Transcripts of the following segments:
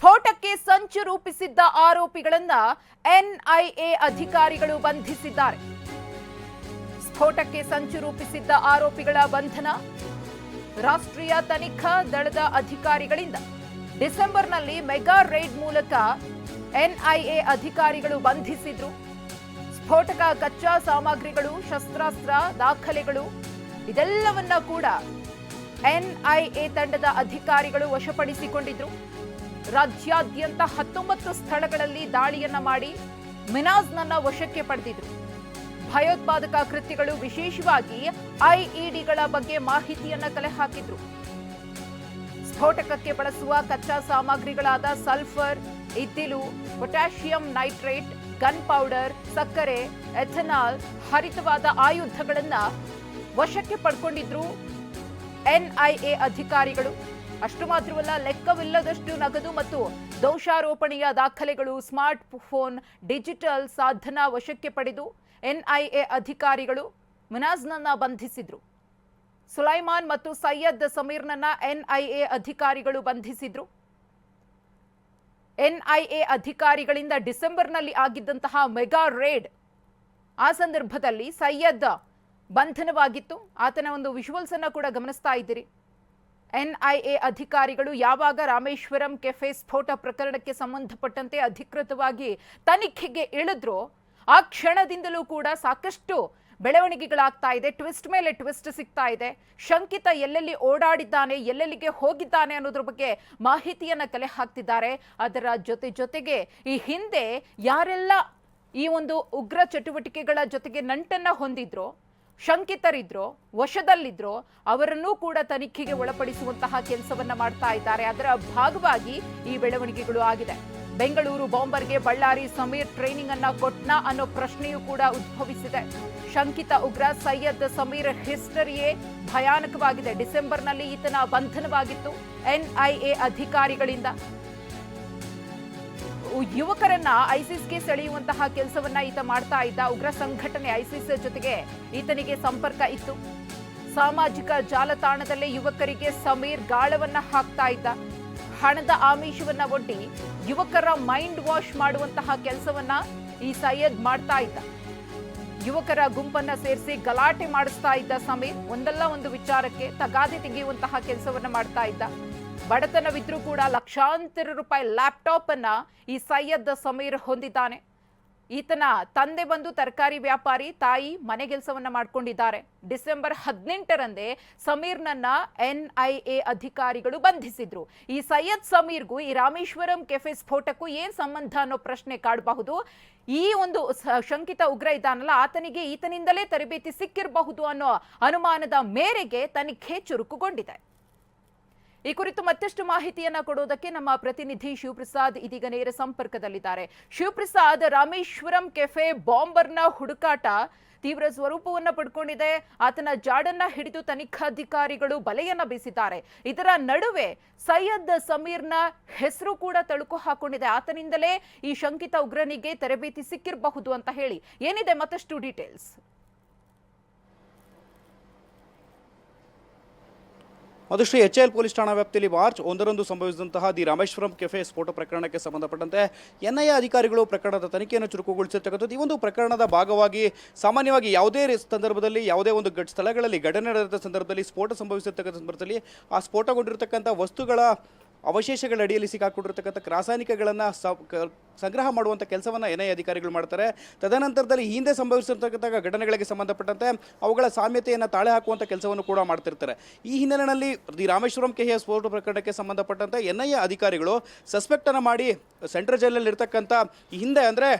ಸ್ಫೋಟಕ್ಕೆ ಸಂಚು ರೂಪಿಸಿದ್ದ ಆರೋಪಿಗಳನ್ನ ಎನ್ಐಎ ಅಧಿಕಾರಿಗಳು ಬಂಧಿಸಿದ್ದಾರೆ. ಸ್ಫೋಟಕ್ಕೆ ಸಂಚು ರೂಪಿಸಿದ್ದ ಆರೋಪಿಗಳ ಬಂಧನ, ರಾಷ್ಟ್ರೀಯ ತನಿಖಾ ದಳದ ಅಧಿಕಾರಿಗಳಿಂದ ಡಿಸೆಂಬರ್ನಲ್ಲಿ ಮೆಗಾ ರೈಡ್ ಮೂಲಕ ಎನ್ಐಎ ಅಧಿಕಾರಿಗಳು ಬಂಧಿಸಿದ್ರು. ಸ್ಫೋಟಕ, ಕಚ್ಚಾ ಸಾಮಗ್ರಿಗಳು, ಶಸ್ತ್ರಾಸ್ತ್ರ, ದಾಖಲೆಗಳು ಇದೆಲ್ಲವನ್ನ ಕೂಡ ಎನ್ಐಎ ತಂಡದ ಅಧಿಕಾರಿಗಳು ವಶಪಡಿಸಿಕೊಂಡಿದ್ರು. ರಾಜ್ಯಾದ್ಯಂತ ಹತ್ತೊಂಬತ್ತು ಸ್ಥಳಗಳಲ್ಲಿ ದಾಳಿಯನ್ನ ಮಾಡಿ ಮಿನಾಜ್ನನ್ನ ವಶಕ್ಕೆ ಪಡೆದಿದ್ರು. ಭಯೋತ್ಪಾದಕ ಕೃತ್ಯಗಳು ವಿಶೇಷವಾಗಿ ಐಇಡಿಗಳ ಬಗ್ಗೆ ಮಾಹಿತಿಯನ್ನ ಕಲೆ ಹಾಕಿದ್ರು ಸ್ಫೋಟಕಕ್ಕೆ ಬಳಸುವ ಕಚ್ಚಾ ಸಾಮಗ್ರಿಗಳಾದ ಸಲ್ಫರ್ ಇದ್ದಿಲು ಪೊಟ್ಯಾಷಿಯಂ ನೈಟ್ರೇಟ್, ಗನ್ ಪೌಡರ್, ಸಕ್ಕರೆ, ಎಥನಾಲ್ ಹರಿತವಾದ ಆಯುಧಗಳನ್ನ ವಶಕ್ಕೆ ಪಡ್ಕೊಂಡಿದ್ರು ಎನ್ಐಎ ಅಧಿಕಾರಿಗಳು. ಅಷ್ಟು ಮಾತ್ರವಲ್ಲ, ಲೆಕ್ಕವಿಲ್ಲದಷ್ಟು ನಗದು ಮತ್ತು ದೋಷಾರೋಪಣೆಯ ದಾಖಲೆಗಳು ಸ್ಮಾರ್ಟ್ ಫೋನ್ ಡಿಜಿಟಲ್ ಸಾಧನ ವಶಕ್ಕೆ ಪಡೆದು ಎನ್ಐಎ ಅಧಿಕಾರಿಗಳು ಮಿನಾಜ್ನನ್ನ ಬಂಧಿಸಿದ್ರು. ಸುಲೈಮಾನ್ ಮತ್ತು ಸೈಯದ್ ಸಮೀರ್ನನ್ನ ಎನ್ಐಎ ಅಧಿಕಾರಿಗಳು ಬಂಧಿಸಿದ್ರು. ಎನ್ಐಎ ಅಧಿಕಾರಿಗಳಿಂದ ಡಿಸೆಂಬರ್ನಲ್ಲಿ ಆಗಿದ್ದಂತಹ ಮೆಗಾ ರೇಡ್ ಆ ಸಂದರ್ಭದಲ್ಲಿ ಸೈಯದ್ ಬಂಧನವಾಗಿತ್ತು. ಆತನ ಒಂದು ವಿಜುವಲ್ಸ್ ಅನ್ನ ಕೂಡ ಗಮನಿಸ್ತಾ ಇದ್ದೀರಿ. ಎನ್ಐಎ ಅಧಿಕಾರಿಗಳು ಯಾವಾಗ ರಾಮೇಶ್ವರಂ ಕೆಫೆ ಸ್ಫೋಟ ಪ್ರಕರಣಕ್ಕೆ ಸಂಬಂಧಪಟ್ಟಂತೆ ಅಧಿಕೃತವಾಗಿ ತನಿಖೆಗೆ ಇಳಿದ್ರೋ, ಆ ಕ್ಷಣದಿಂದಲೂ ಕೂಡ ಸಾಕಷ್ಟು ಬೆಳವಣಿಗೆಗಳಾಗ್ತಾ ಇದೆ. ಟ್ವಿಸ್ಟ್ ಮೇಲೆ ಟ್ವಿಸ್ಟ್ ಸಿಗ್ತಾ ಇದೆ. ಶಂಕಿತ ಎಲ್ಲೆಲ್ಲಿ ಓಡಾಡಿದ್ದಾನೆ, ಎಲ್ಲೆಲ್ಲಿಗೆ ಹೋಗಿದ್ದಾನೆ ಅನ್ನೋದ್ರ ಬಗ್ಗೆ ಮಾಹಿತಿಯನ್ನ ಕಲೆ ಹಾಕ್ತಿದ್ದಾರೆ. ಅದರ ಜೊತೆ ಜೊತೆಗೆ ಈ ಹಿಂದೆ ಯಾರೆಲ್ಲ ಈ ಒಂದು ಉಗ್ರ ಚಟುವಟಿಕೆಗಳ ಜೊತೆಗೆ ನಂಟನ್ನ ಹೊಂದಿದ್ರೋ ಶಂಕಿತರಿದ್ರೋ, ವಶದಲ್ಲಿದ್ರೋ, ಅವರನ್ನೂ ಕೂಡ ತನಿಖೆಗೆ ಒಳಪಡಿಸುವಂತಹ ಕೆಲಸವನ್ನ ಮಾಡ್ತಾ ಇದ್ದಾರೆ. ಅದರ ಭಾಗವಾಗಿ ಈ ಬೆಳವಣಿಗೆಗಳು ಆಗಿದೆ. ಬೆಂಗಳೂರು ಬಾಂಬರ್ಗೆ ಬಳ್ಳಾರಿ ಸಮೀರ್ ಟ್ರೈನಿಂಗ್ ಅನ್ನ ಕೊಟ್ನಾ ಅನ್ನೋ ಪ್ರಶ್ನೆಯೂ ಕೂಡ ಉದ್ಭವಿಸಿದೆ. ಶಂಕಿತ ಉಗ್ರ ಸೈಯದ್ ಸಮೀರ್ ಹಿಸ್ಟರಿಯೇ ಭಯಾನಕವಾಗಿದೆ. ಡಿಸೆಂಬರ್ನಲ್ಲಿ ಈತನ ಬಂಧನವಾಗಿತ್ತು. ಎನ್ಐಎ ಅಧಿಕಾರಿಗಳಿಂದ ಯುವಕರನ್ನ ಐಸಿಸ್ಗೆ ಸೆಳೆಯುವಂತಹ ಕೆಲಸವನ್ನ ಈತ ಮಾಡ್ತಾ ಇದ್ದ ಉಗ್ರ ಸಂಘಟನೆ ಐಸಿಸ್ ಜೊತೆಗೆ ಈತನಿಗೆ ಸಂಪರ್ಕ ಇತ್ತು. ಸಾಮಾಜಿಕ ಜಾಲತಾಣದಲ್ಲೇ ಯುವಕರಿಗೆ ಸಮೀರ್ ಗಾಳವನ್ನ ಹಾಕ್ತಾ ಇದ್ದ. ಹಣದ ಆಮಿಷವನ್ನ ಒಡ್ಡಿ ಯುವಕರ ಮೈಂಡ್ ವಾಶ್ ಮಾಡುವಂತಹ ಕೆಲಸವನ್ನ ಈ ಸೈಯದ್ ಮಾಡ್ತಾ ಇದ್ದ. ಯುವಕರ ಗುಂಪನ್ನ ಸೇರಿಸಿ ಗಲಾಟೆ ಮಾಡಿಸ್ತಾ ಇದ್ದ ಸಮೀರ್ ಒಂದಲ್ಲ ಒಂದು ವಿಚಾರಕ್ಕೆ ತಗಾದೆ ತೆಗೆಯುವಂತಹ ಕೆಲಸವನ್ನ ಮಾಡ್ತಾ ಇದ್ದ. ಬಡತನವಿದ್ರೂ ಕೂಡ ಲಕ್ಷಾಂತರ ರೂಪಾಯಿ ಲ್ಯಾಪ್ಟಾಪನ್ನು ಈ ಸೈಯದ್ ಸಮೀರ್ ಹೊಂದಿದ್ದಾನೆ. ಈತನ ತಂದೆ ಬಂದು ತರಕಾರಿ ವ್ಯಾಪಾರಿ, ತಾಯಿ ಮನೆಗೆಲಸವನ್ನ ಮಾಡಿಕೊಂಡಿದ್ದಾರೆ. ಡಿಸೆಂಬರ್ ಹದಿನೆಂಟರಂದೇ ಸಮೀರ್ನನ್ನ ಎ ಅಧಿಕಾರಿಗಳು ಬಂಧಿಸಿದ್ರು. ಈ ಸೈಯದ್ ಸಮೀರ್ಗೂ ಈ ರಾಮೇಶ್ವರಂ ಕೆಫೆ ಸ್ಫೋಟಕ್ಕೂ ಏನ್ ಸಂಬಂಧ ಅನ್ನೋ ಪ್ರಶ್ನೆ ಕಾಡಬಹುದು. ಈ ಒಂದು ಶಂಕಿತ ಉಗ್ರ ಇದ್ದಾನಲ್ಲ, ಆತನಿಗೆ ಈತನಿಂದಲೇ ತರಬೇತಿ ಸಿಕ್ಕಿರಬಹುದು ಅನ್ನೋ ಅನುಮಾನದ ಮೇರೆಗೆ ತನಿಖೆ ಚುರುಕುಗೊಂಡಿದೆ. ಈ ಕುರಿತು ಮತ್ತಷ್ಟು ಮಾಹಿತಿಯನ್ನ ಕೊಡೋದಕ್ಕೆ ನಮ್ಮ ಪ್ರತಿನಿಧಿ ಶಿವಪ್ರಸಾದ್ ಇದೀಗ ನೇರ ಸಂಪರ್ಕದಲ್ಲಿದ್ದಾರೆ. ಶಿವಪ್ರಸಾದ್, ರಾಮೇಶ್ವರಂ ಕೆಫೆ ಬಾಂಬರ್ನ ಹುಡುಕಾಟ ತೀವ್ರ ಸ್ವರೂಪವನ್ನ ಪಡ್ಕೊಂಡಿದೆ. ಆತನ ಜಾಡನ್ನ ಹಿಡಿದು ತನಿಖಾಧಿಕಾರಿಗಳು ಬಲೆಯನ್ನ ಬೀಸಿದ್ದಾರೆ. ಇದರ ನಡುವೆ ಸೈಯದ್ ಸಮೀರ್ನ ಹೆಸರು ಕೂಡ ತಳುಕು ಹಾಕೊಂಡಿದೆ. ಆತನಿಂದಲೇ ಈ ಶಂಕಿತ ಉಗ್ರನಿಗೆ ತರಬೇತಿ ಸಿಕ್ಕಿರಬಹುದು ಅಂತ ಹೇಳಿ. ಏನಿದೆ ಮತ್ತಷ್ಟು details? Madhushree H L police ಠಾಣಾ ವ್ಯಾಪ್ತಿಯಲ್ಲಿ ಮಾರ್ಚ್ ಒಂದರಂದು ಸಂಭವಿಸಿದಂತಹ ದಿ ರಾಮೇಶ್ವರಂ ಕೆಫೆ ಸ್ಫೋಟ ಪ್ರಕರಣಕ್ಕೆ ಸಂಬಂಧಪಟ್ಟಂತೆ ಎನ್ಐಎ ಅಧಿಕಾರಿಗಳು ಪ್ರಕರಣದ ತನಿಖೆಯನ್ನು ಚುರುಕುಗೊಳಿಸಿರ್ತಕ್ಕಂಥದ್ದು. ಈ ಒಂದು ಪ್ರಕರಣದ ಭಾಗವಾಗಿ ಸಾಮಾನ್ಯವಾಗಿ ಯಾವುದೇ ಸಂದರ್ಭದಲ್ಲಿ, ಯಾವುದೇ ಒಂದು ಸ್ಥಳಗಳಲ್ಲಿ, ಘಟನೆ ನಡೆದ ಸಂದರ್ಭದಲ್ಲಿ, ಸ್ಫೋಟ ಸಂಭವಿಸಿರ್ತಕ್ಕಂಥ ಸಂದರ್ಭದಲ್ಲಿ ಆ ಸ್ಫೋಟಗೊಂಡಿರತಕ್ಕಂಥ ವಸ್ತುಗಳ ಅವಶೇಷಗಳ ಅಡಿಯಲ್ಲಿ ಸಿಕ್ಕಾಕೊಂಡಿರ್ತಕ್ಕಂಥ ರಾಸಾಯನಿಕಗಳನ್ನು ಸಂಗ್ರಹ ಮಾಡುವಂಥ ಕೆಲಸವನ್ನು ಎನ್ ಐ ಅಧಿಕಾರಿಗಳು ಮಾಡ್ತಾರೆ. ತದನಂತರದಲ್ಲಿ ಹಿಂದೆ ಸಂಭವಿಸಿರ್ತಕ್ಕಂಥ ಘಟನೆಗಳಿಗೆ ಸಂಬಂಧಪಟ್ಟಂತೆ ಅವುಗಳ ಸಾಮ್ಯತೆಯನ್ನು ತಾಳೆ ಹಾಕುವಂಥ ಕೆಲಸವನ್ನು ಕೂಡ ಮಾಡ್ತಿರ್ತಾರೆ. ಈ ಹಿನ್ನೆಲೆಯಲ್ಲಿ ದಿ ರಾಮೇಶ್ವರಂ ಕೆಹಿಯ ಸ್ಫೋಟ ಪ್ರಕರಣಕ್ಕೆ ಸಂಬಂಧಪಟ್ಟಂತೆ ಎನ್ ಐ ಅಧಿಕಾರಿಗಳು ಸಸ್ಪೆಕ್ಟನ್ನು ಮಾಡಿ ಸೆಂಟ್ರಲ್ ಜೈಲಲ್ಲಿ ಇರ್ತಕ್ಕಂಥ ಹಿಂದೆ ಅಂದರೆ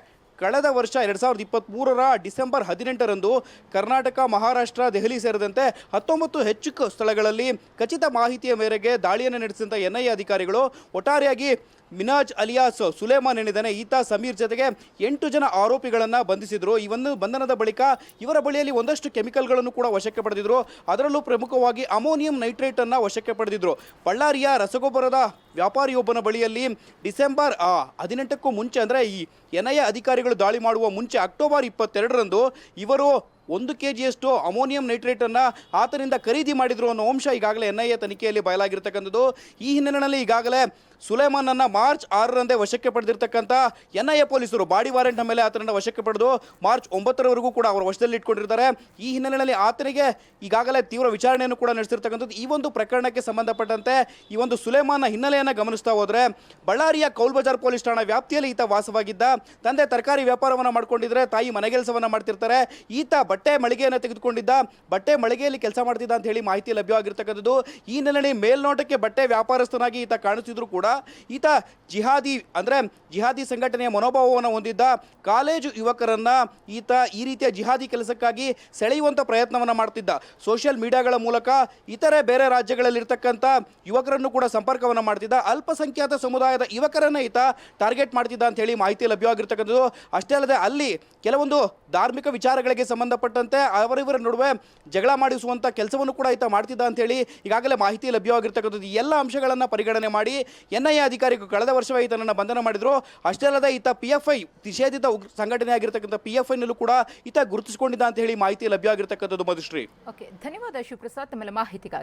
ಕಳೆದ ವರ್ಷ ಎರಡು ಸಾವಿರದ ಇಪ್ಪತ್ತ್ಮೂರರ ಡಿಸೆಂಬರ್ ಹದಿನೆಂಟರಂದು ಕರ್ನಾಟಕ, ಮಹಾರಾಷ್ಟ್ರ, ದೆಹಲಿ ಸೇರಿದಂತೆ ಹತ್ತೊಂಬತ್ತು ಹೆಚ್ಚು ಸ್ಥಳಗಳಲ್ಲಿ ಖಚಿತ ಮಾಹಿತಿಯ ಮೇರೆಗೆ ದಾಳಿಯನ್ನು ನಡೆಸಿದಂಥ ಎನ್ ಐ ಎ ಅಧಿಕಾರಿಗಳು, ಒಟ್ಟಾರೆಯಾಗಿ ಮಿನಾಜ್ ಅಲಿಯಾಸ್ ಸುಲೇಮಾನ್ ಏನಿದ್ದಾನೆ ಈತ ಸಮೀರ್ ಜೊತೆಗೆ ಎಂಟು ಜನ ಆರೋಪಿಗಳನ್ನು ಬಂಧಿಸಿದ್ರು. ಈ ಒಂದು ಬಂಧನದ ಬಳಿಕ ಇವರ ಬಳಿಯಲ್ಲಿ ಒಂದಷ್ಟು ಕೆಮಿಕಲ್ಗಳನ್ನು ಕೂಡ ವಶಕ್ಕೆ ಪಡೆದಿದ್ರು. ಅದರಲ್ಲೂ ಪ್ರಮುಖವಾಗಿ ಅಮೋನಿಯಂ ನೈಟ್ರೇಟನ್ನು ವಶಕ್ಕೆ ಪಡೆದಿದ್ರು. ಬಳ್ಳಾರಿಯ ರಸಗೊಬ್ಬರದ ವ್ಯಾಪಾರಿಯೊಬ್ಬನ ಬಳಿಯಲ್ಲಿ ಡಿಸೆಂಬರ್ ಹದಿನೆಂಟಕ್ಕೂ ಮುಂಚೆ ಅಂದರೆ ಈ ಎನ್ಐಎ ಐ ದಾಳಿ ಮಾಡುವ ಮುಂಚೆ ಅಕ್ಟೋಬರ್ ಇಪ್ಪತ್ತೆರಡರಂದು ಇವರು ಒಂದು ಕೆ ಜಿಯಷ್ಟು ಅಮೋನಿಯಂ ನೈಟ್ರೇಟನ್ನು ಆತನಿಂದ ಖರೀದಿ ಮಾಡಿದ್ರು ಅನ್ನೋ ಅಂಶ ಈಗಾಗಲೇ ಎನ್ ಐ ಎ ತನಿಖೆಯಲ್ಲಿ ಬಯಲಾಗಿರ್ತಕ್ಕಂಥದ್ದು. ಈ ಹಿನ್ನೆಲೆಯಲ್ಲಿ ಈಗಾಗಲೇ ಸುಲೇಮಾನನ್ನು ಮಾರ್ಚ್ ಆರರಂದೇ ವಶಕ್ಕೆ ಪಡೆದಿರ್ತಕ್ಕಂಥ ಎನ್ ಐ ಪೊಲೀಸರು ಬಾಡಿ ವಾರೆಂಟ್ ಮೇಲೆ ಆತನನ್ನು ವಶಕ್ಕೆ ಪಡೆದು ಮಾರ್ಚ್ ಒಂಬತ್ತರವರೆಗೂ ಕೂಡ ಅವರ ವಶದಲ್ಲಿ ಇಟ್ಕೊಂಡಿರ್ತಾರೆ ಈ ಹಿನ್ನೆಲೆಯಲ್ಲಿ ಆತನಿಗೆ ಈಗಾಗಲೇ ತೀವ್ರ ವಿಚಾರಣೆಯನ್ನು ಕೂಡ ನಡೆಸಿರ್ತಕ್ಕಂಥದ್ದು. ಈ ಒಂದು ಪ್ರಕರಣಕ್ಕೆ ಸಂಬಂಧಪಟ್ಟಂತೆ ಈ ಒಂದು ಸುಲೇಮಾನ ಹಿನ್ನೆಲೆಯನ್ನು ಗಮನಿಸ್ತಾ ಹೋದರೆ, ಬಳ್ಳಾರಿಯ ಕೌಲ್ ಬಜಾರ್ ಪೊಲೀಸ್ ಠಾಣಾ ವ್ಯಾಪ್ತಿಯಲ್ಲಿ ಈತ ವಾಸವಾಗಿದ್ದ. ತಂದೆ ತರಕಾರಿ ವ್ಯಾಪಾರವನ್ನು ಮಾಡ್ಕೊಂಡಿದ್ರೆ ತಾಯಿ ಮನೆಗೆಲಸವನ್ನು ಮಾಡ್ತಿರ್ತಾರೆ. ಈತ ಬಟ್ಟೆ ಮಳಿಗೆಯನ್ನು ತೆಗೆದುಕೊಂಡಿದ್ದ, ಬಟ್ಟೆ ಮಳಿಗೆಯಲ್ಲಿ ಕೆಲಸ ಮಾಡ್ತಿದ್ದ ಅಂತ ಹೇಳಿ ಮಾಹಿತಿ ಲಭ್ಯವಾಗಿರ್ತಕ್ಕಂಥದ್ದು. ಈ ಹಿನ್ನೆಲೆಯಲ್ಲಿ ಮೇಲ್ನೋಟಕ್ಕೆ ಬಟ್ಟೆ ವ್ಯಾಪಾರಸ್ಥನಾಗಿ ಈತ ಕಾಣಿಸ್ತಿದ್ರು ಕೂಡ. ಈತ ಜಿಹಾದಿ ಅಂದರೆ ಜಿಹಾದಿ ಸಂಘಟನೆಯ ಮನೋಭಾವವನ್ನು ಹೊಂದಿದ್ದ ಕಾಲೇಜು ಯುವಕರನ್ನ ಈತ ಈ ರೀತಿಯ ಜಿಹಾದಿ ಕೆಲಸಕ್ಕಾಗಿ ಸೆಳೆಯುವಂಥ ಪ್ರಯತ್ನವನ್ನು ಮಾಡ್ತಿದ್ದ. ಸೋಷಿಯಲ್ ಮೀಡಿಯಾಗಳ ಮೂಲಕ ಇತರೆ ಬೇರೆ ರಾಜ್ಯಗಳಲ್ಲಿರ್ತಕ್ಕಂಥ ಯುವಕರನ್ನು ಕೂಡ ಸಂಪರ್ಕವನ್ನು ಮಾಡ್ತಿದ್ದ. ಅಲ್ಪಸಂಖ್ಯಾತ ಸಮುದಾಯದ ಯುವಕರನ್ನ ಈತ ಟಾರ್ಗೆಟ್ ಮಾಡ್ತಿದ್ದ ಅಂತ ಹೇಳಿ ಮಾಹಿತಿ ಲಭ್ಯವಾಗಿರ್ತಕ್ಕಂಥದ್ದು. ಅಷ್ಟೇ ಅಲ್ಲದೆ ಅಲ್ಲಿ ಕೆಲವೊಂದು ಧಾರ್ಮಿಕ ವಿಚಾರಗಳಿಗೆ ಸಂಬಂಧಪಟ್ಟಂತೆ ಅವರಿವರ ನಡುವೆ ಜಗಳ ಮಾಡಿಸುವಂಥ ಕೆಲಸವನ್ನು ಕೂಡ ಈತ ಮಾಡ್ತಿದ್ದ ಅಂತ ಹೇಳಿ ಈಗಾಗಲೇ ಮಾಹಿತಿ ಲಭ್ಯವಾಗಿರ್ತಕ್ಕಂಥದ್ದು ಎಲ್ಲ ಅಂಶಗಳನ್ನು ಪರಿಗಣನೆ ಮಾಡಿ ಎನ್ ಐ ಎ ಅಧಿಕಾರಿಗಳು ಕಳೆದ ವರ್ಷವೇ ಈತನನ್ನು ಬಂಧನ ಮಾಡಿದ್ರು. ಅಷ್ಟೇ ಅಲ್ಲದೆ ಈತ ಪಿ ಎಫ್ ಐ ನಿಷೇಧಿತ ಸಂಘಟನೆ ಆಗಿರ್ತಕ್ಕಂಥ ಪಿ ಎಫ್ ಐನಲ್ಲೂ ಕೂಡ ಈತ ಗುರುತಿಸಿಕೊಂಡಿದ್ದ ಅಂತ ಹೇಳಿ ಮಾಹಿತಿ ಲಭ್ಯವಾಗಿರ್ತಕ್ಕಂಥದ್ದು ಮಧುಶ್ರೀ. ಓಕೆ, ಧನ್ಯವಾದ ಶಿವಪ್ರಸಾದ್ ತಮ್ಮೆಲ್ಲ ಮಾಹಿತಿಗಾಗಿ.